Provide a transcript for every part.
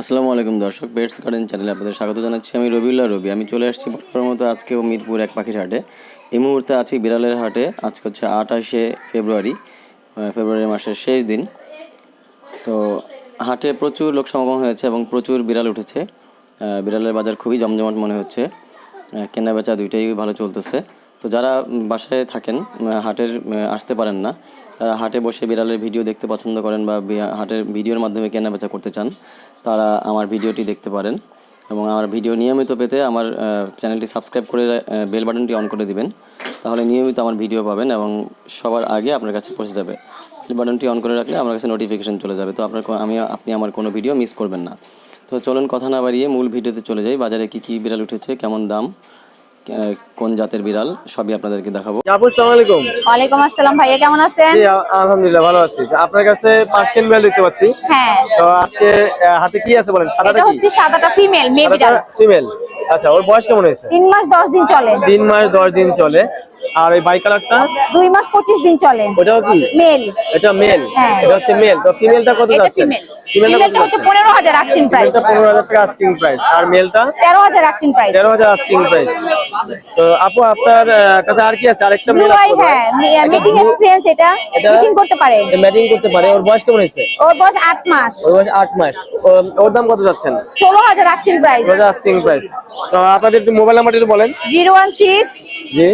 আসসালামু আলাইকুম দর্শক বেডস গার্ডেন চ্যানেলে আপনাদের স্বাগত জানাচ্ছি। আমি রবিউল্লাহ রবি। আমি চলে আসছি বরাবর মতো আজকেও মিরপুর এক পাখির হাটে। এই মুহূর্তে আছি বিড়ালের হাটে। আজকে হচ্ছে আঠাশে ফেব্রুয়ারি ফেব্রুয়ারি মাসের শেষ দিন। তো হাটে প্রচুর লোক সমাগম হয়েছে এবং প্রচুর বিড়াল উঠেছে। বিড়ালের বাজার খুবই জমজমাট মনে হচ্ছে। কেনা বেচা দুইটাই ভালো চলতেছে। তো যারা বাসায় থাকেন হাটের আসতে পারেন না, তারা হাটে বসে বিড়ালের ভিডিও দেখতে পছন্দ করেন বা হাটের ভিডিওর মাধ্যমে কেনা বেচা করতে চান, তারা আমার ভিডিওটি দেখতে পারেন এবং আমার ভিডিও নিয়মিত পেতে আমার চ্যানেলটি সাবস্ক্রাইব করে বেল বাটনটি অন করে দিবেন, তাহলে নিয়মিত আমার ভিডিও পাবেন এবং সবার আগে আপনার কাছে পৌঁছে যাবে। বেল বাটনটি অন করে রাখলে আমার কাছে নোটিফিকেশন চলে যাবে, তো আপনার আমি, আপনি আমার কোনো ভিডিও মিস করবেন না। তো চলুন কথা না বাড়িয়ে মূল ভিডিওতে চলে যাই, বাজারে কি কি বিড়াল উঠেছে, কেমন দাম কোন জাতের বিড়াল সবই আপনাদেরকে দেখাবো। আপু আসসালামু আলাইকুম। ওয়ালাইকুম আসসালাম ভাইয়া কেমন আছেন? জি আলহামদুলিল্লাহ ভালো আছি। আপনার কাছে পার্সিয়ান বিড়াল দেখতে পাচ্ছি। হ্যাঁ। তো আজকে হাতে কি আছে বলেন? সাদাটা এটা হচ্ছে সাদাটা ফিমেল মে বিড়াল। ফিমেল। আচ্ছা ওর বয়স কেমন হয়েছে? তিন মাস দশ দিন চলে। তিন মাস দশ দিন চলে। আর এই বাই কালারটা? দুই মাস 25 দিন চলে। ওটাও কি? মেল। এটা মেল। এটা হচ্ছে মেল। তো ফিমেলটা কত যাচ্ছে? ফিমেলটা হচ্ছে 15000 আস্কিং প্রাইস এটা 15000 টাকা আস্কিং তো আপু আপনার আর কি মিটিং এটা মিটিং করতে পারে। করতে পারে। ওর বয়স মাস। ওর দাম কত যাচ্ছেন? প্রাইস তো আপনাদের মোবাইল একটু বলেন। 016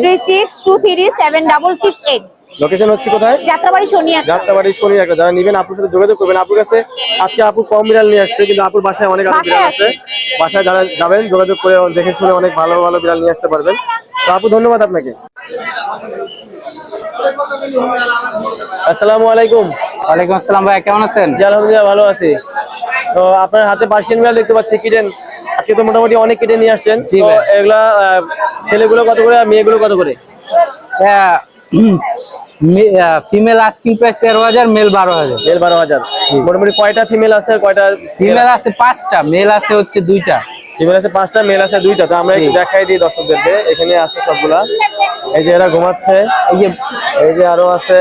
36 two three seven double six eight location হচ্ছে কোথায়? যাত্রাবাড়ি সোনিয়া। যাত্রাবাড়ি শনি যারা নিবেন আপুর সাথে যোগাযোগ করবেন। আপুর কাছে আজকে আপু কম বিড়াল নিয়ে আসছে কিন্তু আপুর বাসায় অনেক আরও বিড়াল আছে। বাসায় যারা যাবেন যোগাযোগ করে দেখে শুনে অনেক ভালো ভালো বিড়াল নিয়ে আসতে পারবেন। তো আপু ধন্যবাদ আপনাকে। আসসালামু আলাইকুম। ওয়ালাইকুম আসসালাম ভাই কেমন আছেন? জি আলহামদুলিল্লাহ ভালো আছি। তো আপনার হাতে পার্সিয়ান বিড়াল দেখতে পাচ্ছি কিটেন। আজকে তো মোটামুটি অনেক কিটেন নিয়ে আসছেন। এগুলা আহ, ছেলেগুলো কত করে আর মেয়েগুলো কত করে? ফিমেল আস্কিং প্রাইস তেরো হাজার মেল বারো হাজার। মেল বারো হাজার। মোটামুটি কয়টা ফিমেল আছে কয়টা ফিমেল আছে পাঁচটা মেল আছে হচ্ছে দুইটা। ফিমেল আছে পাঁচটা মেল আছে দুইটা। তো আমরা একটু দেখাই দিই দর্শকদেরকে এখানে আছে সবগুলা। এই যে এরা ঘুমাচ্ছে এই যে এই যে আরও আছে।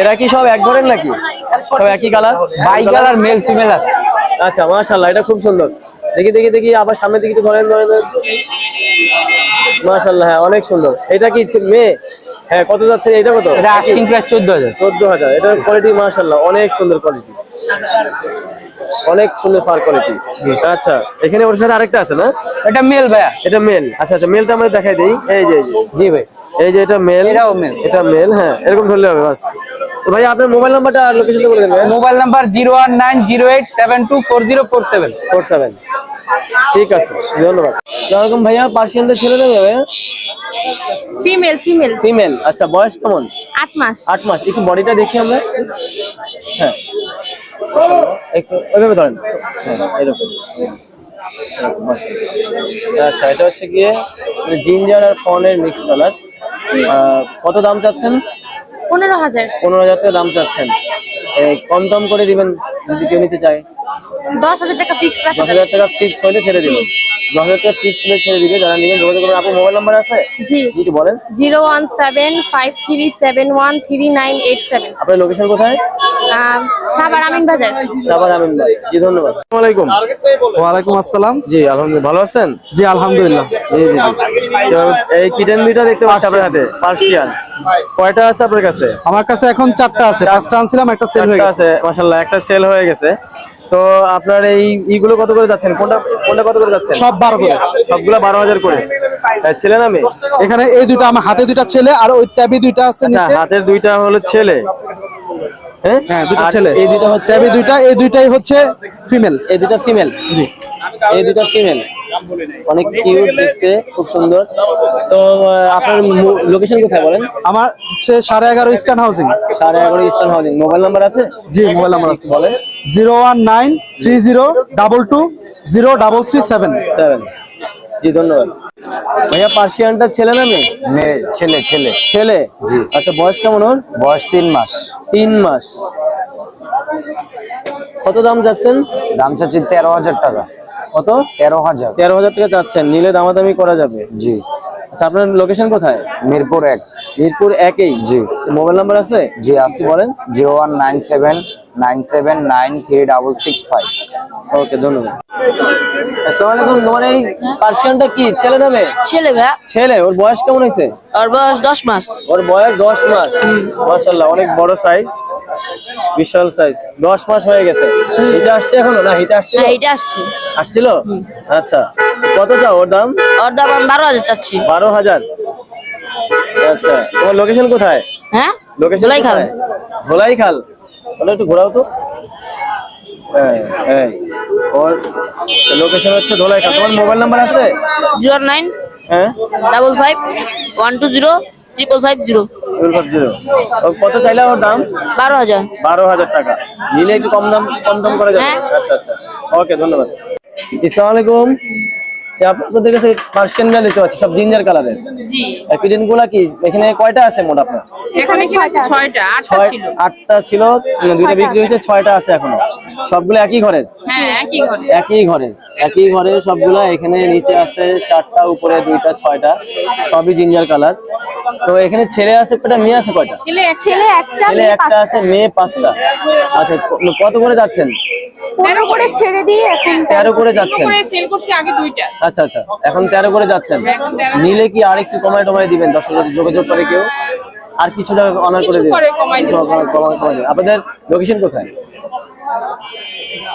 এরা কি সব এক ঘরের নাকি? সব একই colour by colour male female আছে। আচ্ছা মাশাল্লাহ এটা খুব সুন্দর। দেখি দেখি দেখি আবার সামনের দিকে ধরেন ধরেন। মাশাল্লাহ হ্যাঁ অনেক সুন্দর। এটা কি মেয়ে? হ্যাঁ কত যাচ্ছে? এটা কত? এটা আস্কিং প্রাইস চোদ্দ হাজার। চোদ্দ হাজার। এটার কোয়ালিটি মাশাল্লাহ অনেক সুন্দর কোয়ালিটি অনেক সুন্দর ফার কোয়ালিটি আচ্ছা এখানে ওর সাথে আরেকটা আছে না? এটা মেল ভাইয়া। এটা মেল আচ্ছা আচ্ছা মেলটা আমরা দেখাই দিই। এই যে এই যে। জি ভাই। এই যে এটা মেল এটাও male। এটা মেল হ্যাঁ এরকম ধরলে হবে বাস। তো ভাই আপনার মোবাইল নাম্বারটা আর লোকেশনটা বলে দেন mobile number zero one nine zero eight seven two four zero four seven. Four seven. ঠিক আছে ধন্যবাদ। এরকম ভাইয়া পার্সিয়ানদের ছেলে দেবে ভাইয়া? ফিমেল ফিমেল ফিমেল আচ্ছা বয়স কেমন? আট মাস। আট মাস একটু বডিটা দেখি আমরা। হ্যাঁ। একটু ওইভাবে ধরেন। হ্যাঁ এরকম এরকম, আচ্ছা এটা হচ্ছে গিয়ে জিঞ্জার আর ফনের মিক্স কালার কত দাম চাচ্ছেন? পনেরো হাজার। পনেরো হাজার টাকা দাম চাচ্ছেন। কম দাম করে দিবেন যদি কেউ নিতে চায়। দশ হাজার টাকা ফিক্স দশ হাজার টাকা ফিক্সড হলে ছেড়ে দিবেন। দশ হাজার টাকা ফিক্সড হলে ছেড়ে দিবে। যারা নেবেন যোগাযোগ করবেন। আপনার মোবাইল নাম্বার আছে? জি। একটু বলেন। Zero one seven five three seven one three nine eight seven. আপনার লোকেশন কোথায়? সাবার আমিন বাজার। সাবার আমিন ভাই জি ধন্যবাদ। আসসালামু আলাইকুম। ওয়ালাইকুম আসসালাম। জি আলহামদুলিল্লাহ। ভালো আছেন? জি আলহামদুলিল্লাহ। জি জি। এই কিটেন দেখতে পাচ্ছি আপনার হাতে পার্সিয়ান কয়টা আছে আপনার কাছে? আমার কাছে এখন চারটা আছে পাঁচটা আনছিলাম একটা সেল হয়ে গেছে। মাশাআল্লাহ একটা সেল হয়ে গেছে। তো আপনার এই ইগুলো কত করে যাচ্ছেন? কোনটা কোনটা কত করে যাচ্ছেন? সব বারো করে। সবগুলো বারো হাজার করে। তাই ছেলে না মেয়ে? এখানে এই দুটো আমার হাতে দুইটা ছেলে আর ওই ট্যাবি দুইটা আছে আচ্ছা নিচে। হাতের দুইটা হলো ছেলে। হ্যাঁ? হ্যাঁ দুটো ছেলে। এই দুইটা হচ্ছে ট্যাবি দুইটা এই দুইটাই হচ্ছে ফিমেল এই দুইটা ফিমেল জি। এই দুইটা ফিমেল অনেক কিউট দেখতে খুব সুন্দর। তো আপনার লোকেশন কোথায় বলেন? আমার হচ্ছে সাড়ে এগারো ইস্টার্ন হাউজিং সাড়ে এগারো ইস্টার্ন হাউজিং মোবাইল নাম্বার আছে? জি মোবাইল নাম্বার আছে। বলেন। Zero one nine three zero double two zero double three seven. Seven. জি ধন্যবাদ। ভাইয়া পার্সিয়ানটা ছেলে না মেয়ে? মেয়ে ছেলে ছেলে। ছেলে? জি। আচ্ছা বয়স কেমন ওর? বয়স তিন মাস। তিন মাস। কত দাম যাচ্ছেন? দাম চাচ্ছি তেরো হাজার টাকা। কত? তেরো হাজার। তেরো হাজার টাকা চাচ্ছেন নিলে দামাদামি করা যাবে। জি। আচ্ছা আপনার লোকেশন কোথায়? মিরপুর এক। মিরপুর একই? জি। মোবাইল নাম্বার আছে? জি আছে। বলেন। Zero one nine seven nine seven nine three double six five. Okay ধন্যবাদ। আসসালামু আলাইকুম তোমার এই পার্সিয়ানটা কি ছেলে না মেয়ে? ছেলে ছেলে ওর বয়স কেমন হয়েছে? ওর বয়স দশ মাস। ওর বয়স দশ মাস? মাশাল্লাহ অনেক বড় সাইজ বিশাল সাইজ দশ মাস হয়ে গেছে। হিটে আসছে এখনও না হিটে হ্যাঁ এটা আসছে। আসছিল? আচ্ছা কত চাও ওর দাম? ওর দাম আমি বারো হাজার চাচ্ছি। বারো হাজার। আচ্ছা তোমার লোকেশন কোথায়? হ্যাঁ? লোকেশন ধুলাই খাল। ওটা একটু ঘোরাও তো। হ্যাঁ ওর লোকেশন হচ্ছে ধোলাই খাল তোমার মোবাইল নাম্বার আছে? জিরো নাইন হ্যাঁ? Double five one two zero triple five zero. Zero কত চাইলে ওর দাম? বারো হাজার। বারো হাজার টাকা। নিলে একটু কম দাম কম দাম করা যাবে? হ্যাঁ। আচ্ছা আচ্ছা। ওকে ধন্যবাদ। ইসলাম আলাইকুম। যে আপনাদের কাছে পার্সিয়ান বিড়াল দেখতে পাচ্ছি সব জিঞ্জার কালারের পিটেনগুলা কি এখানে কয়টা আছে মোট আপনার? এখানে ছয়টা আটটা ছয় ছিল। আটটা ছিল মানে দুইটা বিক্রি হয়েছে ছয়টা আছে এখনও। সবগুলো একই ঘরের? হ্যাঁ একই ঘরে। একই ঘরে সবগুলা এখানে নিচে আছে চারটা উপরে দুইটা ছয়টা সবই জিঞ্জার কালার তো এখানে ছেলে আছে কয়টা মেয়ে আছে কয়টা? ছেলে একটা ছেলে একটা আছে মেয়ে পাঁচটা। আচ্ছা কত করে যাচ্ছেন? পনেরো করে ছেড়ে দিয়ে এখন তেরো করে যাচ্ছেন। করে সেল করছি আগে দুইটা। আচ্ছা আচ্ছা এখন তেরো করে যাচ্ছেন। নিলে কি আর একটু কমায় টমায় দিবেন? হাজার যোগাযোগ করে কেউ? আর কিছু টাকা অনার করে দিবেন। আপনাদের লোকেশন কোথায়?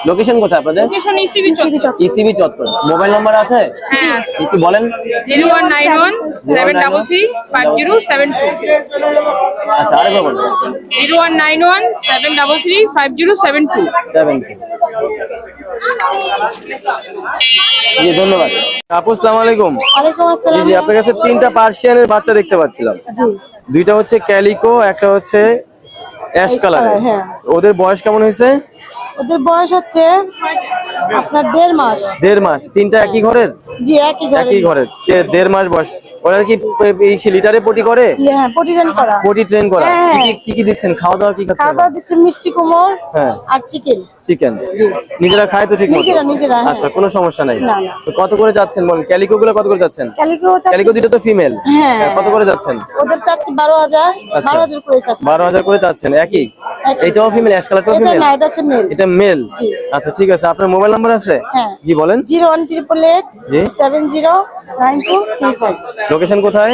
লোকেশন কোথায় আপনাদের? লোকেশন ইসিবি চত্বর। ইসিবি চত্বর। মোবাইল নাম্বার আছে? হ্যাঁ। একটু বলেন। Zero one nine one seven double three five zero seven two আচ্ছা আরেকবার বলেন। Zero one nine one seven double three five zero seven two seven জি ধন্যবাদ। আপু আসসালামু আলাইকুম। ওয়ালাইকুম জি আসসালাম। জি আপনার কাছে তিনটা পার্সিয়ানের বাচ্চা দেখতে পাচ্ছিলাম। জি। দুইটা হচ্ছে ক্যালিকো একটা হচ্ছে অ্যাশ কালার হ্যাঁ। ওদের বয়স কেমন হয়েছে? ওদের বয়স হচ্ছে আপনার দেড় মাস। দেড় মাস। তিনটা একই ঘরের? জি একই ঘরের। একই ঘরের। দেড় মাস বয়স। ওরা কি এই লিটারে পটি করে? হ্যাঁ হ্যাঁ ট্রেন করা। পটি ট্রেন করা। হ্যাঁ, কি কি- কি দিচ্ছেন? খাওয়া দাওয়া কি খাওয়া দাওয়া দিচ্ছে মিষ্টি কুমোর হ্যাঁ। আর চিকেন চিকেন নিজেরা খায় তো ঠিক মতো? নিজেরা, নিজেরা, হ্যাঁ। আচ্ছা কোনো সমস্যা নাই। কত করে যাচ্ছেন বলেন? ক্যালিকো গুলো কত করে যাচ্ছেন? ক্যালিকো ক্যালিকো দুটো তো ফিমেল হ্যাঁ। কত করে যাচ্ছেন? ওদের চাচ্ছি বারো হাজার। আচ্ছা। করে বারো করে যাচ্ছেন একই। এইটাও ফিমেল অ্যাশ কালারটাও এটা ফিমেল না এটা হচ্ছে মেল এটা মেল জি। আচ্ছা ঠিক আছে। আপনার মোবাইল নাম্বার আছে? হ্যাঁ। জি বলেন। জিরো ওয়ান ট্রিপল এইট জি। Seven zero nine two three five. Location কোথায়?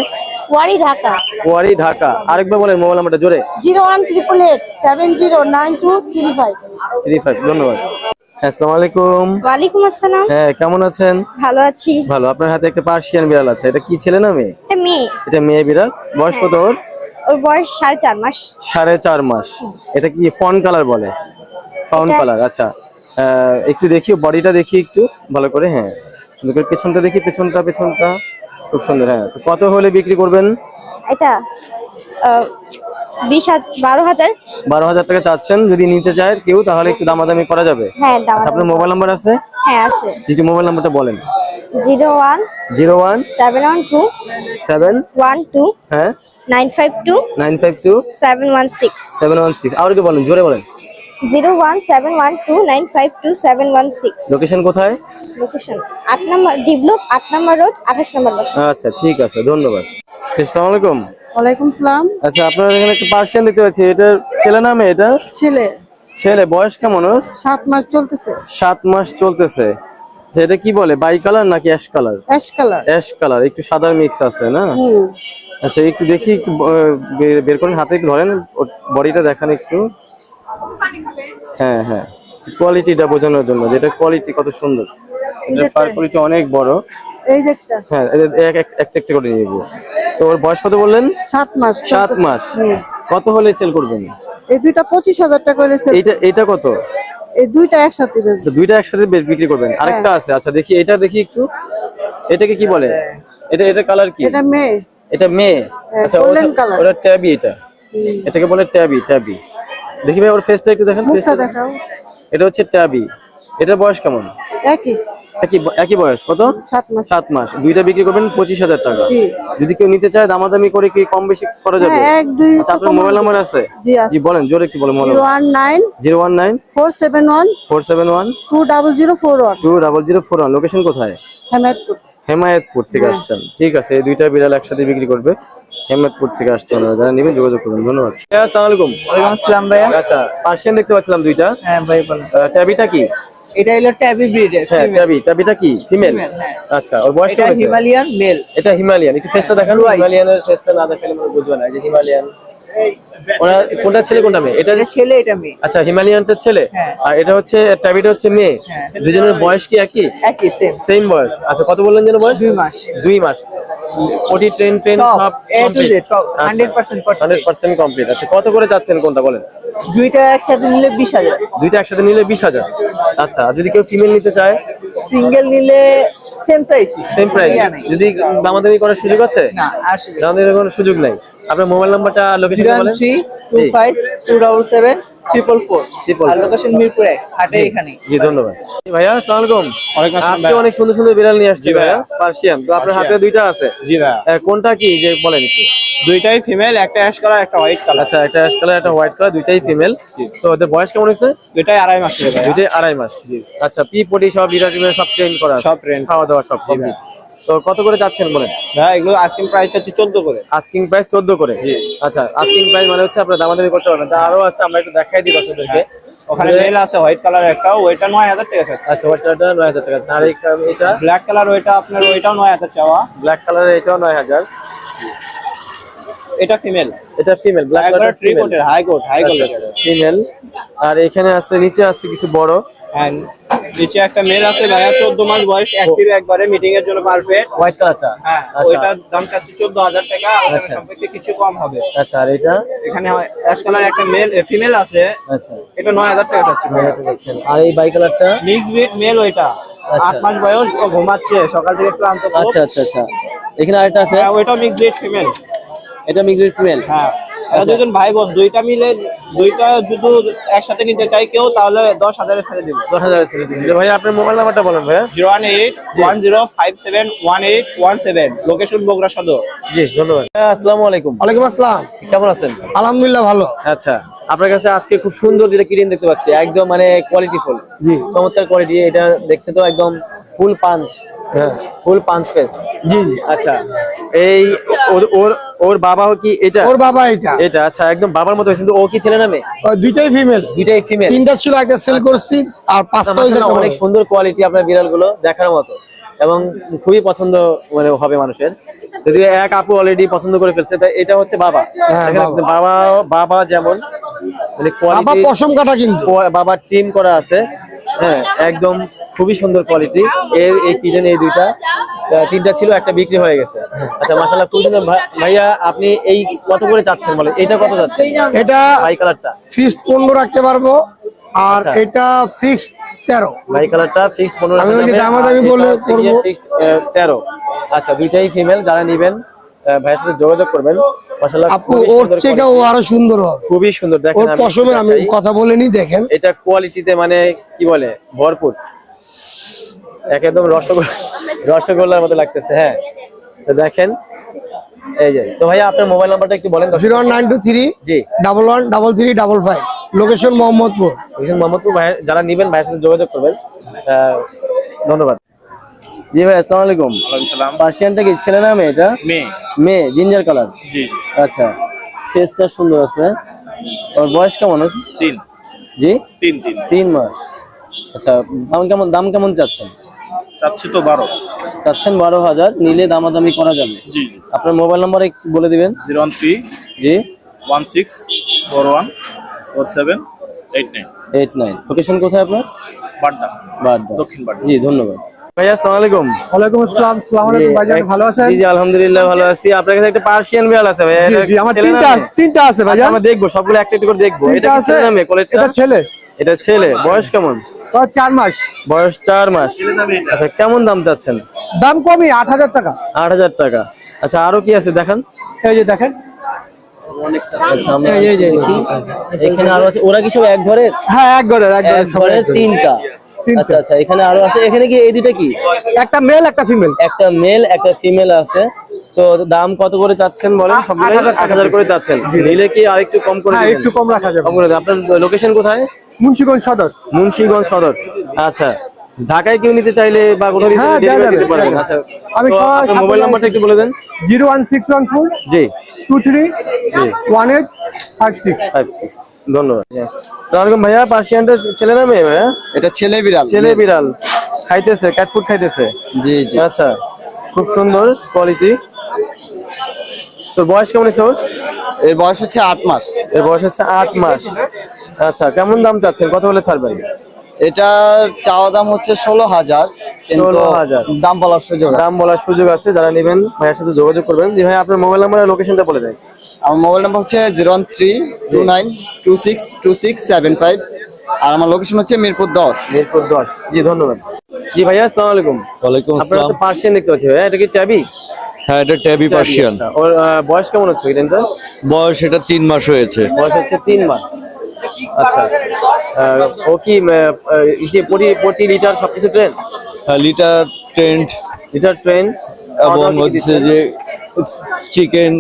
ওয়ারি ঢাকা। ওয়ারি ঢাকা। আরেকবার বলেন মোবাইল নাম্বারটা জোরে। Zero one triple eight seven zero nine two three five three five ধন্যবাদ। হ্যাঁ, আসসালামু আলাইকুম। ওয়ালাইকুম আসসালাম। হ্যাঁ কেমন আছেন? ভালো আছি। ভালো আপনার হাতে একটা পার্সিয়ান বিড়াল আছে। এটা কি ছেলে না মেয়ে? মেয়ে। এটা মেয়ে বিড়াল। বয়স কত ওর? ওর বয়স সাড়ে চার মাস। সাড়ে চার মাস। এটা কি ফন কালার বলে? ফাউন কালার আচ্ছা। একটু দেখি বডিটা দেখি একটু। ভালো করে হ্যাঁ। পেছনটা দেখি পেছনটা পেছনটা। খুব সুন্দর হ্যাঁ। কত হলে বিক্রি করবেন? এটা বিশ বারো হাজার। বারো হাজার টাকা চাচ্ছেন যদি নিতে চায় কেউ তাহলে একটু দামাদামি করা যাবে। হ্যাঁ আচ্ছা আপনার মোবাইল নাম্বার আছে? হ্যাঁ আছে। যদি মোবাইল নাম্বারটা বলেন। Zero one zero one seven one two seven one two হ্যাঁ। Nine five two nine five two seven one six. Seven one six. আর কি বলেন? জোরে বলেন। Zero one seven one two nine five two seven one six. Location কোথায়? Location আট নম্বর develop আট নম্বর road আঠাশ নম্বর বাসা। আচ্ছা ঠিক আছে ধন্যবাদ। আসসালামু আলাইকুম। ওয়ালাইকুম সালাম। আচ্ছা আপনার এখানে একটা পার্সিয়ান দেখতে পাচ্ছি এটা ছেলে নামে এটা? ছেলে। ছেলে বয়স কেমন ওর? সাত মাস চলতেছে। সাত মাস চলতেছে। আচ্ছা, এটা কি বলে বাই কালার নাকি ash colour ash colour ash colour একটু সাদার মিক্স আছে না? আচ্ছা একটু দেখি একটু বের করেন হাতে একটু ধরেন বডিটা দেখান একটু। হ্যাঁ হ্যাঁ। কোয়ালিটিটা বোঝানোর জন্য যে এটা কোয়ালিটি কত সুন্দর। এটা ফার কোয়ালিটি অনেক বড়। এই যে একটা। হ্যাঁ এক এক- একটা একটা করে নিয়ে যাব তো ওর বয়স কত বললেন? সাত মাস সাত মাস। কত হলে সেল করবেন? এই দুইটা পঁচিশ হাজার টাকা করে sell- এইটা এইটা কত? এই দুইটা একসাথে বেচবো। আচ্ছা দুইটা একসাথে বেশ বিক্রি করবেন। আরেকটা আছে। আচ্ছা দেখি এটা দেখি একটু। এটাকে কি বলে? এটা এটা কালার কি? এটা মেয়ে। এটা মেয়ে। আচ্ছা ওটা- ওটা ট্যাবি এটা। এটাকে বলে ট্যাবি ট্যাবি দেখি ভাই ওর ফেসটা একটু দেখেন মুখটা দেখাও। এটা হচ্ছে ট্যাবি এটার বয়স কেমন? একই। একই একই বয়স। কত? সাত মাস। সাত মাস। দুইটা বিক্রি করবেন পঁচিশ হাজার টাকা। জি। যদি কেউ নিতে চায় দামাদামি করে কি কম বেশি করা যাবে? হ্যাঁ আচ্ছা আপনার মোবাইল নাম্বার আছে? জি আছে। বলেন জোরে কি বলেন mobile one nine zero one nine four seven one four seven one two double zero four one. Two double zero four one. Location কোথায়? হেমায়তপুর। হেমায়েতপুর থেকে আসছেন। ঠিক আছে এই দুইটা বিড়াল একসাথে বিক্রি করবে। হেমতপুর থেকে আসছে ওনারা যারা নেবেন যোগাযোগ করুন ধন্যবাদ। আসসালাম আলাইকুম। ওয়ালাইকুম আসসালাম ভাইয়া। আচ্ছা পার্সিয়ান দেখতে পাচ্ছিলাম দুইটা। হ্যাঁ ভাই বলেন। ট্যাবিটা কি? এটা হলো ট্যাবি ব্রিড হ্যাঁ ট্যাবি। ট্যাবিটা কি? ফিমেল? হ্যাঁ। আচ্ছা ওর বয়স এটা কেমন হিমালয়ান মেল। এটা হিমালয়ান। একটু ফেসটা দেখান। হিমালয়ানের ফেসটা না দেখালে আমরা বুঝবে না। যে হিমালয়ান। ওরা কোনটা ছেলে কোনটা মেয়ে? এটা ছেলে এটা মেয়ে। আচ্ছা হিমালয়ানটা ছেলে? হ্যাঁ। আর এটা হচ্ছে ট্যাবিটা হচ্ছে মেয়ে? হ্যাঁ। দুজনের বয়স কি একই? একই সেম সেম বয়স। আচ্ছা কত বললেন যেন বয়স? দুই মাস। দুই মাস। ওটি ট্রেন ট্রেন সব, to Z, সব, 100% করতে হান্ড্রেড পার্সেন্ট কমপ্লিট আচ্ছা কত করে যাচ্ছেন কোনটা বলেন? দুইটা একসাথে নিলে বিশ হাজার। দুইটা একসাথে নিলে বিশ হাজার। আচ্ছা আর যদি কেউ ফিমেল নিতে চায়? সিঙ্গেল নিলে সেম প্রাইস সেম প্রাইস যদি দামাদামি করার সুযোগ আছে? না আসবে দামাদামি কোনো সুযোগ নাই। আপনার মোবাইল নাম্বারটা লোকেশন বলেন। Three two five two double seven triple four. Triple আর লোকেশন মিরপুর এক হাটে এখানে। জি ধন্যবাদ। জি ভাইয়া আসসালামু আলাইকুম। আসসালাম আজকে অনেক সুন্দর সুন্দর বিড়াল নিয়ে আসছি ভাইয়া। পার্সিয়ান। তো আপনার হাতে দুইটা আছে। জি ভাইয়া। কোনটা কি? যে বলেন একটু। দুইটাই ফিমেল একটা অ্যাশ কালার একটা হোয়াইট কালার আচ্ছা একটা অ্যাশ কালার একটা হোয়াইট কালার দুইটাই ফিমেল তো ওদের বয়স কেমন হয়েছে? দুইটাই আড়াই মাসের ভাইয়া। দুইটাই আড়াই মাস। জি। আচ্ছা পি পটি সব টিমের সব ট্রেন করা সব train। খাওয়া দাওয়া সব কমপ্লিট তো কত করে যাচ্ছেন বলেন? ভাইয়া এগুলো আজকে প্রাইস হচ্ছে চোদ্দ করে। আস্কিং প্রাইস চোদ্দ করে? আচ্ছা আস্কিং প্রাইস মানে হচ্ছে আপনার দামাদামি করতে পারবেন। আরও আছে আমরা একটু দেখাই দিই দর্শকদেরকে। ওখানে মেল আছে হোয়াইট কালার একটা ওইটা নয় হাজার টাকা চাচ্ছে। আচ্ছা ওইটা নয় হাজার টাকা আর এটা? ব্ল্যাক কালার ওইটা আপনার ওইটাও নয় হাজার চাওয়া। ব্ল্যাক কালারের এটাও নয় হাজার। এটা ফিমেল এটা ফিমেল ব্ল্যাক কালার ট্রি কোটের high coat high quality female আর এখানে আছে নিচে আছে কিছু বড়। হ্যাঁ নিচে একটা মেল আছে ভাইয়া চোদ্দ মাস বয়স অ্যাক্টিভ একবারে মিটিং এর জন্য পারফেক্ট হোয়াইট কালারটা হ্যাঁ আচ্ছা। ওইটার দাম চাচ্ছি চোদ্দ হাজার টাকা আচ্ছা। সম্পর্কে কিছু কম হবে। আচ্ছা আর এটা? এখানে অ্যাশ কালার একটা মেল ফিমেল আছে। আচ্ছা। এটা নয় হাজার টাকা চাচ্ছি নয় হাজার যাচ্ছেন। আর এই বাই কালারটা? মিক্স ব্রিড মেল ওইটা। আচ্ছা। আট মাস বয়স ও ঘুমাচ্ছে সকাল থেকে ক্লান্ত আচ্ছা আচ্ছা আচ্ছা। এখানে আরেকটা আছে? ওইটা মিক্স ব্রিড ফিমেল এটা মিক্সড ফিমেল হ্যাঁ। দুজন ভাই বোন দুইটা মিলে দুইটা যদি একসাথে নিতে চাই কেউ তাহলে দশ হাজারে ছেড়ে দিব। দশ হাজার ছেড়ে দিন ভাই আপনার মোবাইল নাম্বারটা বলেন ভাইয়া। Zero one eight one zero five seven one eight one seven location Bogura সদর। জি ধন্যবাদ। হ্যাঁ, আসসালামু আলাইকুম। ওয়ালাইকুম আসসালাম। কেমন আছেন? আলহামদুলিল্লাহ ভালো। আচ্ছা আপনার কাছে আজকে খুব সুন্দর যেটা কিরিন দেখতে পাচ্ছি একদম মানে কোয়ালিটি ফুল জি। চমৎকার কোয়ালিটি এটা দেখতে তো একদম ফুল পাঞ্চ হ্যাঁ। Full punch face. জি জি। আচ্ছা এই ওর- ওর ওর বাবা কি এটা? ওর বাবা এটা। এটা আচ্ছা একদম বাবার মতো কিন্তু ও কি ছেলে না মেয়ে? দুইটাই ফিমেল দুইটাই ফিমেল তিনটা ছিল একটা সেল করছি আর পাঁচটা হয়েছে অনেক সুন্দর কোয়ালিটি আপনার বিড়ালগুলো দেখার মতো। এবং খুবই পছন্দ মানে হবে মানুষের। যদি এক আপু অলরেডি পছন্দ করে ফেলছে তাই এটা হচ্ছে বাবা। হ্যাঁ, বাবা। বাবা যেমন মানে বাবা পশম কাটা কিন্তু। বাবার টিম করা আছে। হ্যাঁ একদম খুবই সুন্দর কোয়ালিটি এর এই কিচেন এই দুইটা তিনটা ছিল একটা বিক্রি হয়ে গেছে। আচ্ছা মাশাআল্লাহ খুব সুন্দর। ভাই- ভাইয়া আপনি এই কত করে চাচ্ছেন বলেন? এটা কত যাচ্ছে? এটা বাই কালারটা ফিক্সড পনেরো রাখতে পারব আর আচ্ছা। এটা ফিক্সড তেরো। বাই কালারটা ফিক্সড পনেরো আমি রাখা ওকে যাবে, দামাদামি বলে করব। আহ, তেরো। আচ্ছা দুইটাই ফিমেল যারা নিবেন ভাইয়ের সাথে যোগাযোগ করবেন। মাশাআল্লাহ আপু ওর থেকে ও আরও সুন্দর হবে। খুবই সুন্দর দেখেন ওর আমি আমি। কথা বলিনি দেখেন। এটা কোয়ালিটিতে মানে কি বলে ভরপুর। একদম রসগোল্লা রসগোল্লার মতো লাগতেছে হ্যাঁ। তো দেখেন এই যে তো ভাইয়া আপনার মোবাইল নাম্বারটা একটু বলেন জিরো নাইন টু থ্রি জি। Double one double three double five location Mohammadpur. ভীষণ মোহাম্মদপুর ভাই যারা নিবেন ভাইয়ের সাথে যোগাযোগ করবেন আহ, ধন্যবাদ। জি ভাই আসসালামু আলাইকুম। পার্সিয়ানটা কি ছেলে না মেয়ে এটা? মেয়ে। মেয়ে জিঞ্জার কালার? জি আচ্ছা ফেসটা সুন্দর আছে। ওর বয়স কেমন আছে? তিন। জি? তিন তিন। তিন মাস। আচ্ছা দাম কেমন দাম কেমন চাচ্ছেন? চাচ্ছি তো বারো। চাচ্ছেন বারো হাজার নিলে দামাদামি করা যাবে। জি আপনার মোবাইল নাম্বার একটু বলে দিবেন। জিরো ওয়ান থ্রি জি। One six four one four seven eight nine. Eight nine. Location কোথায় আপনার? বাড্ডা। বাড্ডা। দক্ষিণ বাড্ডা। জি ধন্যবাদ। ভাইয়া আসসালামু আলাইকুম। ওয়ালাইকুম আসসালাম। সালাম আলাইকুম ভাইজান ভালো আছেন? জি জি আলহামদুলিল্লাহ ভালো আছি। আপনার কাছে একটা পার্সিয়ান বিড়াল আছে ভাইয়া জি আমার তিনটা তিনটা আছে আচ্ছা, আমরা দেখব সবগুলো একটা একটা করে দেখব। এটা তিনটা আছে? ছেলে না মেয়ে এটা ছেলে। এটা ছেলে বয়স কেমন? চার মাস। বয়স চার মাস। আচ্ছা কেমন দাম চাচ্ছেন? দাম কমই আট হাজার টাকা। আট হাজার টাকা। আচ্ছা আরও কি আছে দেখেন? এই যে দেখেন। আচ্ছা এখানে আরও আছে। ওরা কি সব এক ঘরের? হ্যাঁ এক ঘরের এক ঘরের। তিনটা। আচ্ছা আচ্ছা এখানে আরও আছে। এখানে কি এই দুইটা কি? একটা মেল একটা ফিমেল একটা মেল একটা ফিমেল আছে। তো দাম কত করে চাচ্ছেন বলেন? সবগুলো 8000 করে চাচ্ছেন। নিলে কি আরেকটু কম করে হ্যাঁ একটু কম রাখা যাবে। কম করে আপনার লোকেশন কোথায়? মুন্সিগঞ্জ সদর। মুন্সিগঞ্জ সদর। আচ্ছা ঢাকায় কেউ নিতে চাইলে বা কোথাও নিতে পারবেন। আচ্ছা আমি মোবাইল নাম্বারটা একটু বলে দেন। 01614 জি। 23 জি। 1856 56 ধন্যবাদ। সালামালাইকুম ভাইয়া পার্সিয়ানটা ছেলে না মেয়ে ভাইয়া? এটা ছেলে বিড়াল। ছেলে বিড়াল। খাইতেছে খাইতেছে? জি জি। আচ্ছা খুব সুন্দর কোয়ালিটি তোর বয়স কেমন আছে ওর? এর বয়স হচ্ছে আট মাস। এর বয়স হচ্ছে আট মাস। আচ্ছা কেমন দাম চাচ্ছেন? কত বলে ছাড়বেন? এটার চাওয়া দাম হচ্ছে ষোলো হাজার 16,000 দাম বলার সুযোগ দাম বলার সুযোগ আছে যারা নেবেন ভাইয়ের সাথে যোগাযোগ করবেন। যে ভাই আপনার মোবাইল নাম্বার আর লোকেশনটা বলে দেন। আমার মোবাইল নাম্বার হচ্ছে zero one three two nine two six two six seven five আর আমার লোকেশন হচ্ছে মিরপুর দশ। মিরপুর দশ। জি ধন্যবাদ। জি ভাইয়া আসসালামু আলাইকুম। ওয়ালাইকুম আপনারা আসসালাম। তো পার্সিয়ান দেখতে পাচ্ছি ভাইয়া। এটা কি ট্যাবি? হ্যাঁ এটা ট্যাবি পার্সিয়ান। আচ্ছা, ওর আহ, বয়স কেমন হচ্ছে এটা বয়স এটা তিন মাস হয়েছে। বয়স হচ্ছে তিন মাস। আচ্ছা। ও কি প্রতি প্রতি লিটার সবকিছু train litter trend litter train এবং হচ্ছে যে চিকেন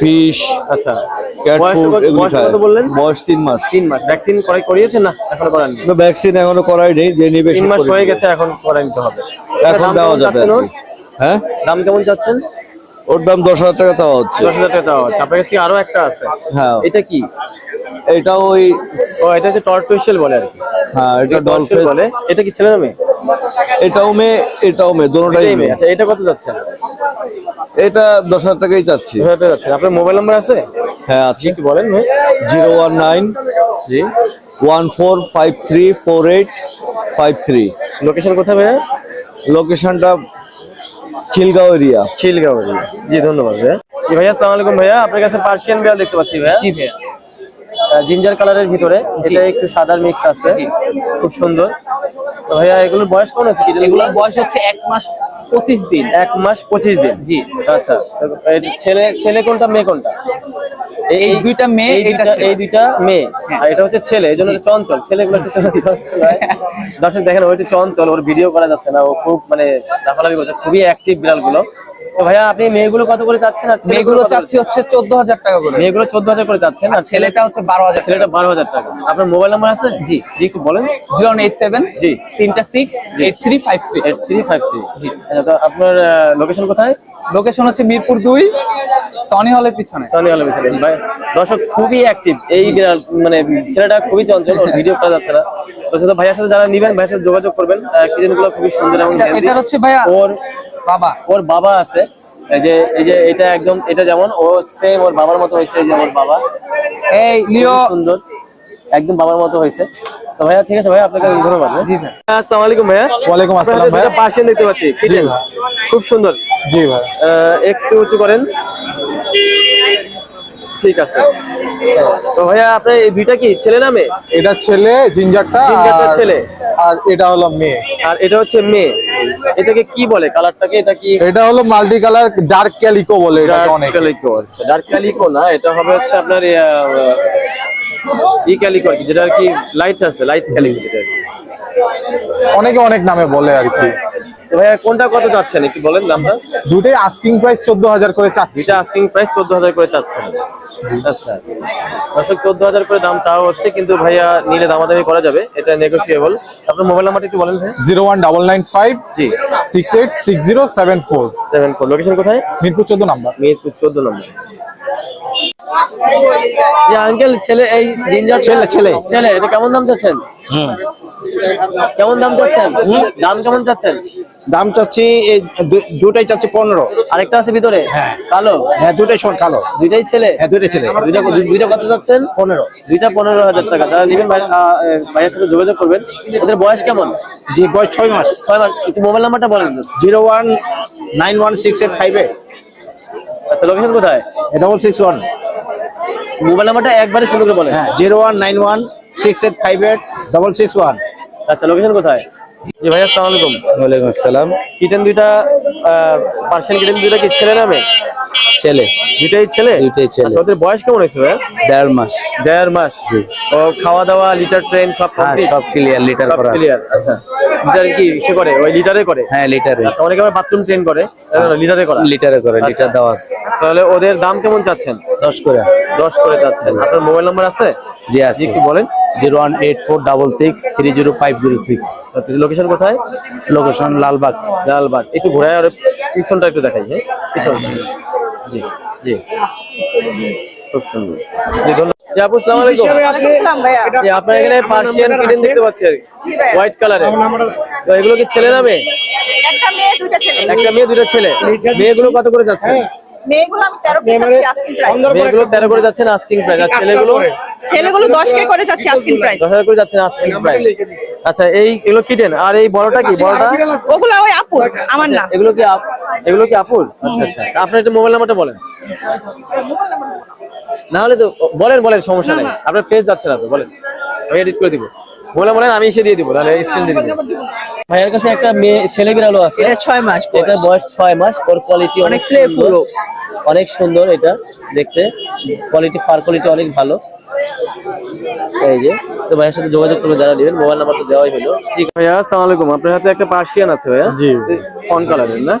ফিশ আচ্ছা। ক্যাট ফুড কত- খায়। বললেন? বয়স তিন মাস। তিন মাস। ভ্যাকসিন করাই করিয়েছেন না? এখনও করাননি। ভ্যাকসিন এখনও করাই নেই যে নিবে তিন মাস হয়ে গেছে এখন করাই নিতে হবে। এখন দেওয়া যাবে? কি। হ্যাঁ? দাম কেমন চাচ্ছেন? ওর দাম দশ হাজার টাকা চাওয়া হচ্ছে। দশ হাজার টাকা চাওয়া হচ্ছে। আপনার কাছে আরও একটা আছে? হ্যাঁ। এটা কি? এটা ওই ও এটা হচ্ছে টর্টোইশেল বলে আর কি। হ্যাঁ এটা ডলফিন বলে? এটা কি ছেলে না মেয়ে? এটাও মেয়ে এটাও মেয়ে দুটোটাই মেয়ে। আচ্ছা এটা কত যাচ্ছে? এটা দশ হাজার টাকাই চাচ্ছি দশ হাজার টাকা যাচ্ছে। আপনার মোবাইল নাম্বার আছে? হ্যাঁ আছে। একটু বলেন ভাই। জিরো ওয়ান নাইন জি। One four five three four eight five three. Location কোথায় ভাইয়া? লোকেশনটা খিলগাঁও এরিয়া। খিলগাঁও area। জি ধন্যবাদ ভাইয়া। ভাইয়া আসসালামু আলাইকুম ভাইয়া। আপনার কাছে পার্সিয়ান বিড়াল দেখতে পাচ্ছি ভাইয়া। জি ভাইয়া। জিঞ্জার কালারের ভিতরে। এটা একটু সাদার মিক্স আছে। খুব সুন্দর। তো ভাইয়া এগুলোর বয়স কোন আছে কি এগুলো বয়স হচ্ছে এক মাস পঁচিশ দিন। এক মাস পঁচিশ দিন? জি। আচ্ছা। ছেলে ছেলে কোনটা মেয়ে কোনটা? এই দুইটা মেয়ে, এই দুইটা- এই দুইটা মেয়ে। আর এটা হচ্ছে ছেলে এই জন্য চঞ্চল। ছেলেগুলো দর্শক দেখেন ওইটা চঞ্চল ওর ভিডিও করা যাচ্ছে না। ও খুব মানে লাফালাফি করছে। খুবই অ্যাক্টিভ বিড়ালগুলো তো ভাইয়া আপনি মেয়েগুলো কত করে চাচ্ছেন আর মেয়েগুলো চাচ্ছি হচ্ছে চোদ্দ হাজার টাকা করে। মেয়েগুলো চোদ্দ হাজার করে চাচ্ছেন আর ছেলেটা হচ্ছে বারো হাজার ছেলেটা বারো হাজার টাকা। আপনার মোবাইল নাম্বার আছে? জি। জি একটু বলেন। জি। তো আপনার লোকেশন কোথায়? লোকেশন হচ্ছে মিরপুর দুই সনি হলের পিছনে। সনি হলের পিছনে। ভাই দর্শক খুবই অ্যাক্টিভ এই মানে ছেলেটা খুবই চঞ্চল ওর ভিডিও করা যাচ্ছে না। তো ভাইয়ার সাথে যারা নিবেন ভাইয়ের সাথে যোগাযোগ করবেন। কিচেনগুলো খুবই সুন্দর এবং এটা- হচ্ছে ভাইয়া ওর বাবা। ওর বাবা আছে। এই যে এই যে এটা একদম এটা যেমন ও সেম ওর বাবার মতো হয়েছে এই যে ওর বাবা। এই লিও। সুন্দর। একদম বাবার মতো হয়েছে। তো ভাইয়া ঠিক আছে ভাইয়া আপনাকে ধন্যবাদ হ্যাঁ? জি ভাই। আসসালামু আলাইকুম ভাইয়া। ওয়ালাইকুম আসসালাম ভাইয়া। পাশে দেখতে পাচ্ছি খুব সুন্দর। জি ভাই। আহ, একটু উঁচু করেন। ঠিক আছে। তো ভাইয়া আপনার এই দুইটা কি ছেলে না মেয়ে? এটা ছেলে জিঞ্জারটা জিঞ্জারটা ছেলে। আর এটা হলো মেয়ে। আর এটা হচ্ছে মেয়ে। এটাকে কি বলে? কালারটাকে এটা কি? এটা হলো মাল্টি কালার ডার্ক ক্যালিকো বলে এটা ডার্ক অনেক। ক্যালিকো আচ্ছা। ডার্ক ক্যালিকো না এটা হবে হচ্ছে আপনার ই ক্যালিকো আর কি যেটা আর কি লাইট আছে লাইট ক্যালিকো যেটা অনেকে অনেক নামে বলে আর কি। তো ভাইয়া কোনটা কত চাচ্ছেন? একটু বলেন দামটা। দুটোই আস্কিং প্রাইস চোদ্দ হাজার করে চাচ্ছি। দুইটা আস্কিং প্রাইস চোদ্দ হাজার করে চাচ্ছেন। আচ্ছা। দর্শক চোদ্দ হাজার করে দাম চাওয়া হচ্ছে কিন্তু ভাইয়া নিলে দামাদামি করা যাবে এটা নেগোসিয়েবল আপনার মোবাইল নাম্বারটা একটু বলেন zero one double nine five জি। Six eight six zero seven four. Seven four. Location কোথায়? মিরপুর চোদ্দ নাম্বার। মিরপুর চোদ্দ নম্বর। যে আঙ্কেল ছেলে এই জিঞ্জার ছেলে ছেলে। ছেলে এটা কেমন দাম চাচ্ছেন? কেমন দাম চাচ্ছেন? দাম কেমন চাচ্ছেন? দাম চাচ্ছি এই দুটাই চাচ্ছি পনেরো। আরেকটা আছে ভিতরে? হ্যাঁ। কালো? হ্যাঁ দুটাই শোন কালো। দুইটাই ছেলে? হ্যাঁ দুটাই ছেলে। দুইটা দুইটা কত চাচ্ছেন? পনেরো। দুইটা পনেরো হাজার টাকা। যারা নেবেন ভাইয়ের সাথে যোগাযোগ করবেন। ওদের বয়স কেমন? জি বয়স ছয় মাস। ছয় মাস। একটু মোবাইল নাম্বারটা বলেন zero one nine one six eight five eight. আচ্ছা লোকেশন কোথায়? Double six one. মোবাইল নাম্বারটা একবারে শুরু করে বলেন। হ্যাঁ zero one nine one six eight five eight double six one. আচ্ছা লোকেশন কোথায়? জি ভাই আসসালামু আলাইকুম। ওয়ালাইকুম আসসালাম। কিটেন দুইটা পার্সিয়ান কিটেন দুইটা কি ছেলে নামে ছেলে। দুইটাই ছেলে? দুইটাই ছেলে। আচ্ছা, ওদের বয়স কেমন হয়েছে ভাই? দেড় মাস। দেড় মাস। ও খাওয়া দাওয়া লিটার ট্রেন সব হ্যাঁ complete? সব ক্লিয়ার লিটার করা ক্লিয়ার আচ্ছা। লিটার কি সে করে? ওই লিটারে করে? হ্যাঁ লিটারে আচ্ছা অনেকে আবার বাথরুম ট্রেন করে। লিটারে করা। লিটারে করে। লিটার দেওয়া আছে। তাহলে ওদের দাম কেমন চাচ্ছেন? দশ করে। দশ করে চাচ্ছেন। আপনার মোবাইল নাম্বার আছে? জি জি আছে একটু বলেন। Zero one eight four double six three zero five zero six. Location কোথায়? লোকেশন লালবাগ। লালবাগ। একটু ঘোরায় আর পিছনটা একটু দেখাই হ্যাঁ? পিছন জি জি। খুব সুন্দর। আপনার এখানে পার্সিয়ান কিটেন দেখতে পাচ্ছি আর হোয়াইট কালারের তো এগুলো কি ছেলে না মেয়ে? একটা মেয়ে দুইটা ছেলে। মেয়ে দুটো ছেলে। মেয়েগুলো কত করে যাচ্ছে? মেয়েগুলো আমি তেরো কে যাচ্ছি আস্কিং প্রাইস মেয়েগুলো তেরো করে যাচ্ছেন আস্কিং প্রাইস আর ছেলেগুলো? ছেলেগুলো দশ কে করে যাচ্ছে আস্কিং প্রাইস দশ হাজার করে যাচ্ছেন আস্কিং প্রাইস আচ্ছা এই এগুলো কিটেন আর এই বড়টা কি? বড়টা? ওগুলো ওই আপুর আমার না। এগুলো কি আপ- এগুলো কি আপুর? আচ্ছা আচ্ছা। তা আপনার একটু মোবাইল নাম্বারটা বলেন। না হলে তো বলেন বলেন সমস্যা নেই। আপনার ফেস যাচ্ছে না তো বলেন। আমি এডিট করে দিব। বলে বলেন আমি এসে দিয়ে দিব তাহলে স্ক্রিন দিয়ে দিব। ভাইয়ের কাছে একটা মেয়ে ছেলে বিড়ালও আছে। এটা ছয় মাস এটা বয়স ছয় মাস ওর কোয়ালিটি অনেক playful অনেক সুন্দর এটা দেখতে। কোয়ালিটি ফার কোয়ালিটি অনেক ভালো। এই যে তো ভাইয়ের সাথে যোগাযোগ করবে যারা নেবেন মোবাইল নাম্বার তো দেওয়াই হলো। ঠিক ভাইয়া আসসালামু আলাইকুম। আপনার হাতে একটা পার্সিয়ান আছে ভাইয়া। জি। ফন কালারের না?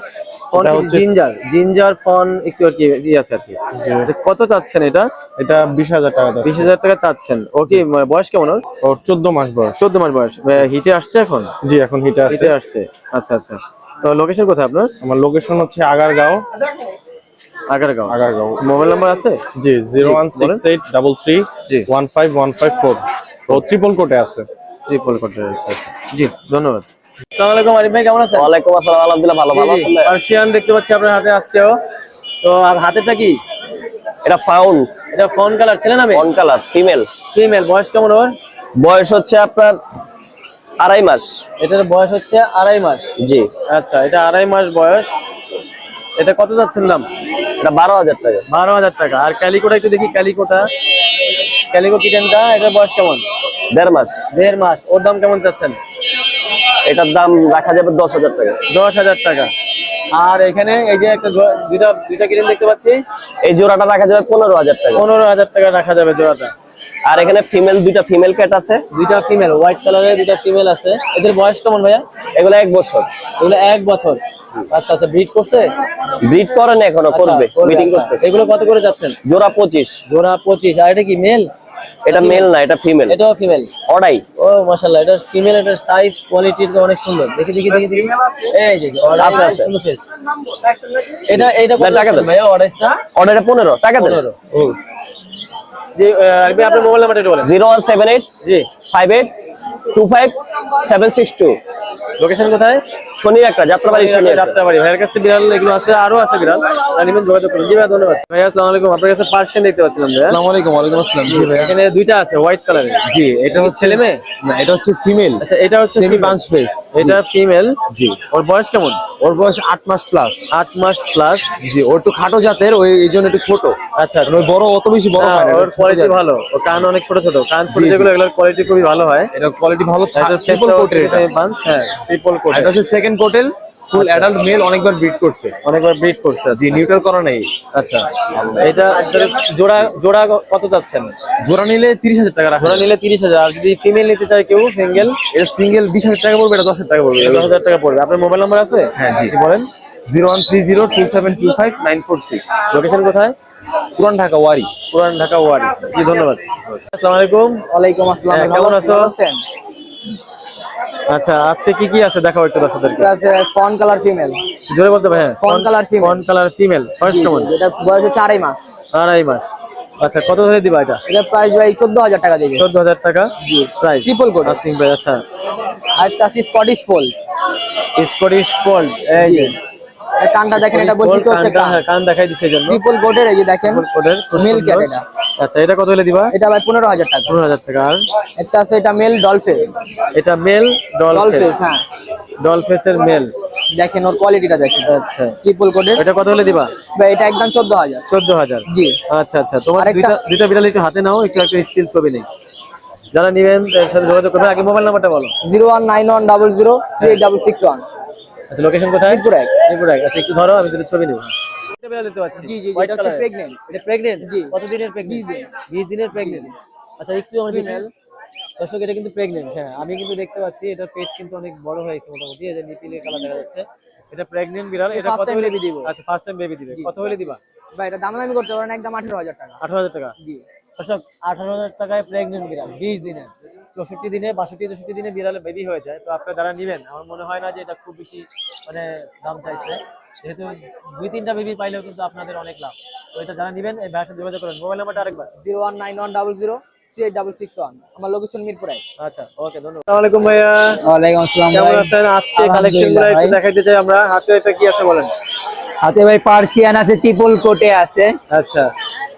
জিঞ্জার? জিঞ্জার ফন একটু আর কি আছে আর কি। আচ্ছা, কত চাচ্ছেন এটা? এটা বিশ হাজার টাকা বিশ হাজার টাকা চাচ্ছেন। বয়স কেমন ওর? চোদ্দ মাস বয়স। চোদ্দ মাস বয়স। হিটে আসছে এখন? জি এখন হিটে হিটে আসছে। আচ্ছা আচ্ছা। তো লোকেশন কোথায় আপনার? আমার লোকেশন হচ্ছে আগারগাঁও। আগারগাঁও। আগারগাঁও। মোবাইল নাম্বার আছে? জি zero one six eight double three জি। One five one five four. ও ট্রিপল কোটে আছে। ট্রিপল কোটের আচ্ছা আচ্ছা। জি ধন্যবাদ। আসসালামু আলাইকুম আরিফ ভাই কেমন আছেন? ওয়ালাইকুম আসসালাম আলহামদুলিল্লাহ ভালো ভালো আছেন পার্সিয়ান দেখতে পাচ্ছি আপনার হাতে আজকেও। তো আর হাতেরটা কি? এটা ফাউন এটা ফোন কালার ছেলে নামে অন কালার ফিমেল। ফিমেল বয়স কেমন ওর? বয়স হচ্ছে আপনার আড়াই মাস। এটার বয়স হচ্ছে আড়াই মাস? জি। আচ্ছা এটা আড়াই মাস বয়স। এটা কত যাচ্ছেন দাম? এটা বারো হাজার টাকা। বারো হাজার টাকা। আর ক্যালিকোটা একটু দেখি ক্যালিকোটা। ক্যালিকো কিচেনটা এটার বয়স কেমন? দেড় মাস। দেড় মাস। ওর দাম কেমন চাচ্ছেন? এটার দাম রাখা যাবে দশ হাজার টাকা। দশ হাজার টাকা। আর এখানে এই যে একটা দুইটা দুইটা কিচেন দেখতে পাচ্ছি। এই জোড়াটা রাখা যাবে পনেরো হাজার টাকা। পনেরো হাজার টাকা রাখা যাবে জোড়াটা। আর এখানে ফিমেল দুইটা ফিমেল ক্যাট আছে। দুইটা ফিমেল হোয়াইট কালারের দুইটা ফিমেল আছে। এদের বয়স কেমন ভাইয়া? এগুলো এক বছর। এগুলো এক বছর। আচ্ছা আচ্ছা ব্রিড করছে? ব্রিড করে না এখনও করবে আচ্ছা, মিটিং আচ্ছা। করতে এগুলো কত করে যাচ্ছেন? জোড়া পঁচিশ। জোড়া পঁচিশ। আর এটা কি মেল এটা মেল না এটা ফিমেল এটাও ফিমেল অড়াই। ও মাশাআল্লাহ এটা ফিমেল এটার সাইজ কোয়ালিটি তো অনেক সুন্দর। দেখি দেখি দেখি দেখি। এই যে আছে, আছে। সুন্দর ফেস এটা এটা কত টাকা দেন। অড়াইটা অর্ডারটা অর্ডারে পনেরো টাকা দেন। 15 জি আপনি আপনার মোবাইল নাম্বারটা একটু বলেন। জিরো ওয়ান সেভেন এইট জি। Five eight two five seven six two. Location কোথায়? শনির একটা যাত্রাবাড়ি শনি যাত্রাবাড়ি। ভাইয়ের কাছে বিড়াল এগুলো আছে আরও আছে বিড়াল। জানিবেন যোগাযোগ করুন। জি ভাই ধন্যবাদ। ভাই আসসালামু আলাইকুম। আপনার কাছে পার্সিয়ান দেখতে পাচ্ছিলাম আসসালামু আলাইকুম ওয়ালাইকুম আসসালাম। জি ভাইয়া। এখানে দুইটা আছে হোয়াইট কালারের জি এটা হচ্ছে ছেলে মেয়ে? না এটা হচ্ছে ফিমেল আচ্ছা এটা হচ্ছে সেমি। পাঁচ ফেস এটা ফিমেল জি। ওর বয়স কেমন? ওর বয়স আট মাস প্লাস আট মাস প্লাস জি ওর একটু খাটো জাতের ওই এই জন্য একটু ছোট। আচ্ছা আর ওই বড় অত বেশি বড় না, হয় না ওর কোয়ালিটি ভালো। ওর কান অনেক ছোট ছোট। কান ছোট। যেগুলো এগুলোর কোয়ালিটি খুবই ভালো হয়। এটা কোয়ালিটি ভালো ট্রিপল এটা। পাঁচ হ্যাঁ ট্রিপল কোট আর এটা হচ্ছে সেকেন্ড কোটেল ফুল অ্যাডাল্ট মেল অনেকবার ব্রিড করছে। অনেকবার ব্রিড করছে জি নিউট্রাল করা নেই। আচ্ছা। এটা আসলে জোড়া জোড়া কত যাচ্ছেন জোড়া নিলে তিরিশ হাজার টাকা রাখা জোড়া নিলে তিরিশ হাজার আর যদি ফিমেল নিতে চায় কেউ সিঙ্গেল এটা সিঙ্গেল বিশ হাজার টাকা পড়বে এটা দশ হাজার টাকা পড়বে। দশ হাজার টাকা পড়বে। আপনার মোবাইল নাম্বার আছে? হ্যাঁ, জি। বলেন। Zero one three zero two seven two five nine four six. Location কোথায়? পুরান ঢাকা ওয়ারি। পুরান ঢাকা ওয়ার্ড জি ধন্যবাদ। আসসালামু আলাইকুম। ওয়ালাইকুম আসসালাম। হ্যাঁ, কেমন আছেন? আছো? আচ্ছা আজকে কি কি আছে দেখাও একটু দর্শকদেরকে। আছে ফন কালার ফিমেল। জোরে বলতে ভাই Fawn color female। Fawn colour female বয়স কেমন এটা বয়স হচ্ছে আড়াই মাস। আড়াই মাস। আচ্ছা কত ধরে দিবা এটা? এটা প্রাইস ভাই চোদ্দ হাজার টাকা দেবে। চোদ্দ হাজার টাকা। Price Triple coat। Asking price আচ্ছা। আর একটা আছে স্কটিশ ফোল স্কটিশ ফোল্ড এই যে। কানটা দেখেন এটা বলছি হচ্ছে কান? কান দেখাই দিছে জন্য। ট্রিপল গোডের এই যে দেখেন মেল ক্যাট এটা। আচ্ছা এটা কত হলে দিবা? এটা ভাই 15000 টাকা। 15000 টাকা। আর? আছে এটা মেল ডলফেস এটা মেল ডলফেস হ্যাঁ। ডলফেসের মেল দেখেন ওর কোয়ালিটিটা দেখেন। আচ্ছা। কোডের এটা কত হলে দিবা? ভাই এটা একদম 14000 14000 জি। আচ্ছা আচ্ছা। তোমার দুইটা দুইটা বিড়াল একটু হাতে নাও একটু একটা স্টিল ছবি নেই। যারা নিবেন তার সাথে যোগাযোগ করবেন আগে মোবাইল নাম্বারটা বলো। 01910038661 আচ্ছা লোকেশন কোথায়? মিরপুর এক। মিরপুর এক। আচ্ছা একটু ধরো আমি দুটো ছবি নেব। এটা বিড়াল দিতে পারছি জি, জি, এটা হচ্ছে pregnant। এটা প্রেগনেন্ট জি। কত দিনের প্রেগনেন্ট 20 দিন। 20 দিনের প্রেগনেন্ট আচ্ছা একটু আমার ফিমেল দর্শক এটা কিন্তু প্রেগনেন্ট হ্যাঁ। আমি কিন্তু দেখতে পাচ্ছি এটা পেট কিন্তু অনেক বড় হয়েছে মোটামুটি। এই যে নিপিলের কালার দেখা যাচ্ছে। এটা প্রেগনেন্ট বিড়াল। এটা কত হলে দিব। আচ্ছা ফার্স্ট টাইম বেবি দিবে। কত হলে দিবা? ভাই এটা দাম দামি করতে পারেন একদম আঠারো হাজার টাকা। 18000 টাকা? জি। দর্শক আঠারো হাজার টাকায় প্রেগনেন্ট বিড়াল বিশ দিনে চৌষট্টি দিনে বাষট্টি চৌষট্টি দিনে বিড়ালে বেবি হয়ে যায়। তো আপনারা যারা নেবেন আমার মনে হয় না যে এটা খুব বেশি মানে দাম চাইছে। যেহেতু দুই তিনটা বেবি পাইলেও কিন্তু আপনাদের অনেক লাভ। তো এটা যারা নেবেন এই ভাইয়ের সাথে যোগাযোগ করেন। মোবাইল নাম্বারটা আরেকবার। Zero one nine one double zero আমার লোকেশন মিরপুর আচ্ছা ওকে ধন্যবাদ। আসসালামু আলাইকুম ভাইয়া। ওয়ালাইকুম আসসালাম কেমন আছেন? আজকে কালেকশনগুলো একটু দেখাইতে চাই আমরা। হাতে এটা কি আছে বলেন? হাতে ভাই পার্সিয়ান আছে কোটে আছে। আচ্ছা।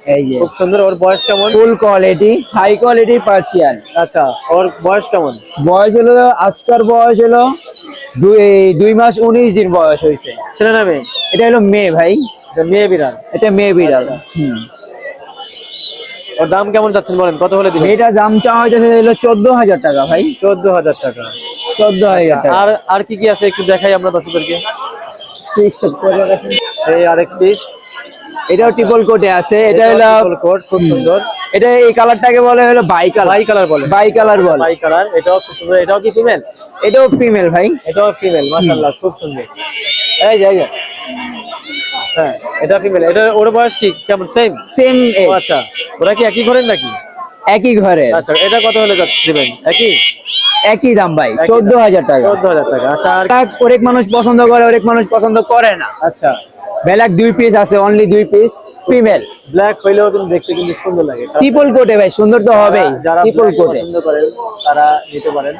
এই যে। খুব সুন্দর ওর বয়স কেমন? Full quality high quality Persian আচ্ছা ওর বয়স কেমন? বয়স হলো আজকার বয়স হলো দুই দুই মাস উনিশ দিন বয়স হয়েছে। ছেলে না মেয়ে এটা হলো মেয়ে ভাই। মেয়ে বিড়াল। এটা মেয়ে বিড়াল। হুম। ওর দাম কেমন যাচ্ছেন বলেন? কত হলে দিবেন? এটা দাম চাওয়া হইতেছে হলো চোদ্দ হাজার টাকা ভাই। চোদ্দ হাজার টাকা। চোদ্দ হাজার টাকা। আর আর কি কি আছে একটু দেখাই আমরা দর্শকদেরকে। এই আরেক পিস এটাও ট্রিপল কোটে আছে। এটা হলো কোট খুব সুন্দর। এটা এই কালারটাকে বলে হলো বাই কালার বাই কালার বলে। বাই কালার বলে। বাই কালার এটাও খুব সুন্দর। এটাও কি ফিমেল এটাও ফিমেল ভাই। এটাও ফিমেল মাশাআল্লাহ খুব সুন্দর। এই যে এই হ্যাঁ এটা ফিমেল এটা ওর বয়স কি? কেমন? সেম সেম আচ্ছা। ওরা কি একই ঘরের নাকি? একই ঘরে। আচ্ছা এটা কত হলে যাচ্ছে দিবেন? একই? একই দাম ভাই চোদ্দ হাজার টাকা। চোদ্দ হাজার টাকা। আচ্ছা অনেক মানুষ পছন্দ করে অনেক মানুষ পছন্দ করে না। আচ্ছা। ব্ল্যাক দুই পিস আছে অনলি দুই পিস ফিমেল ব্ল্যাক হইলেও কিন্তু দেখতে কিন্তু সুন্দর লাগে। ট্রিপল কোটে ভাই সুন্দর তো হবেই যারা ট্রিপল কোটে পছন্দ করেন তারা নিতে পারেন।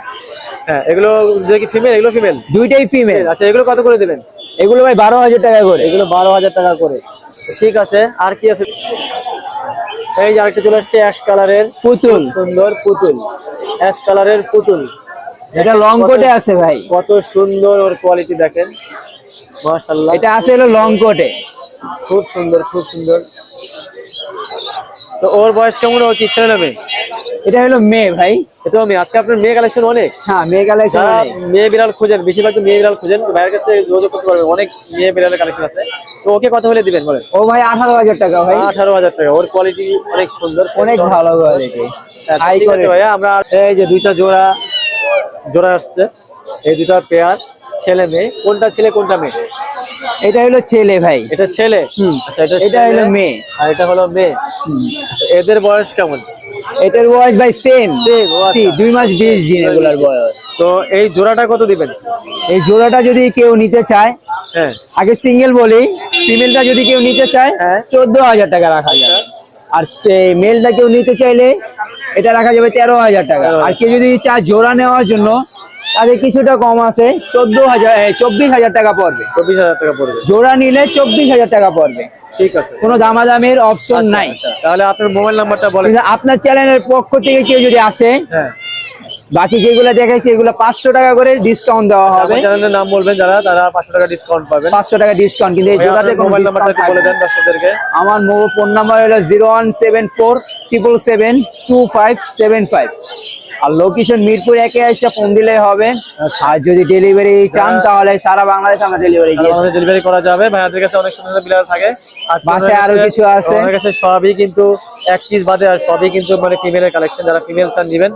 হ্যাঁ এগুলো যে কি ফিমেল এগুলো ফিমেল দুইটাই ফিমেল আচ্ছা এগুলো কত করে দেবেন? এগুলো ভাই বারো হাজার টাকা করে। এগুলো বারো হাজার টাকা করে। ঠিক আছে আর কি আছে? এই যে আরেকটা চলে আসছে অ্যাশ কালারের পুতুল। সুন্দর পুতুল। অ্যাশ কালারের পুতুল। এটা লং কোটে আছে ভাই। কত সুন্দর ওর কোয়ালিটি দেখেন। মাশাআল্লাহ। এটা আছে হলো লং কোটে খুব সুন্দর খুব সুন্দর। তো ওর বয়স কেমন ও কি ছেলে নেবে এটা হলো মেয়ে ভাই। এটা আমি আজকে আপনার মেয়ে কালেকশন অনেক। হ্যাঁ মেয়ে কালেকশন মেয়ে বিড়াল খুঁজেন বেশিরভাগ তো মেয়ে বিড়াল খুঁজেন তো ভাইয়ের কাছে যোগাযোগ করতে পারবেন। অনেক মেয়ে বিড়ালের কালেকশন আছে। তো ওকে কত হলে দিবেন বলেন? ও ভাই আঠারো হাজার টাকা ভাই। আঠারো হাজার টাকা। ওর কোয়ালিটি অনেক সুন্দর অনেক ভালো কোয়ালিটি আচ্ছা, ঠিক আছে ভাইয়া আমরা এই যে দুইটা জোড়া জোড়া আসছে। এই দুইটা পেয়ার ছেলে মেয়ে? কোনটা ছেলে কোনটা মেয়ে? এটা হলো ছেলে ভাই। এটা ছেলে? হুম। আচ্ছা এটা এটা হলো মেয়ে। আর এটা হলো মেয়ে? এদের বয়স কেমন? এটার বয়স ভাই সেম আচ্ছা। দুই মাস বিশ দিন এগুলার বয়স। তো এই জোড়াটা কত দিবেন? এই জোড়াটা যদি কেউ নিতে চায় হ্যাঁ। আগে সিঙ্গেল বলি ফিমেলটা যদি কেউ নিতে চায় হ্যাঁ। চোদ্দ হাজার টাকা রাখা যাবে। আর মেলটা কেউ নিতে চাইলে এটা রাখা যাবে তেরো হাজার টাকা। আর কেউ যদি চায় জোড়া নেওয়ার জন্য তাদের কিছুটা কম আছে চোদ্দ হাজার চব্বিশ হাজার টাকা পড়বে। চব্বিশ হাজার টাকা পড়বে। জোড়া নিলে চব্বিশ হাজার টাকা পড়বে। ঠিক আছে। কোনো দামাদামের অপশন নাই। আচ্ছা, তাহলে আপনার মোবাইল নাম্বারটা বলেন। আপনার চ্যানেলের পক্ষ থেকে কেউ যদি আসে হ্যাঁ। বাকি যেগুলো দেখাইছি এগুলো পাঁচশো টাকা করে ডিসকাউন্ট দেওয়া হবে। চ্যানেলের নাম বলবেন যারা তারা পাঁচশো টাকা ডিসকাউন্ট পাবেন। পাঁচশো টাকা ডিসকাউন্ট কিন্তু এই জোড়াতে মোবাইল নাম্বারটা বলে দেন দর্শকদেরকে। আমার মোবাইল ফোন নাম্বার হলো zero one seven four triple seven two five seven five আর লোকেশন মিরপুর একে এসে ফোন দিলে হবে। আর যদি ডেলিভারি চান তাহলে সারা বাংলাদেশ আমরা ডেলিভারি। ডেলিভারি করা যাবে। ভাইয়াদের কাছে অনেক সুন্দর বিলার থাকে। আর বাসায় আরও কিছু আছে। আমার কাছে সবই কিন্তু এক পিস বাদে আর সবই কিন্তু মানে ফিমেলের কালেকশন যারা ফিমেল চান দিবেন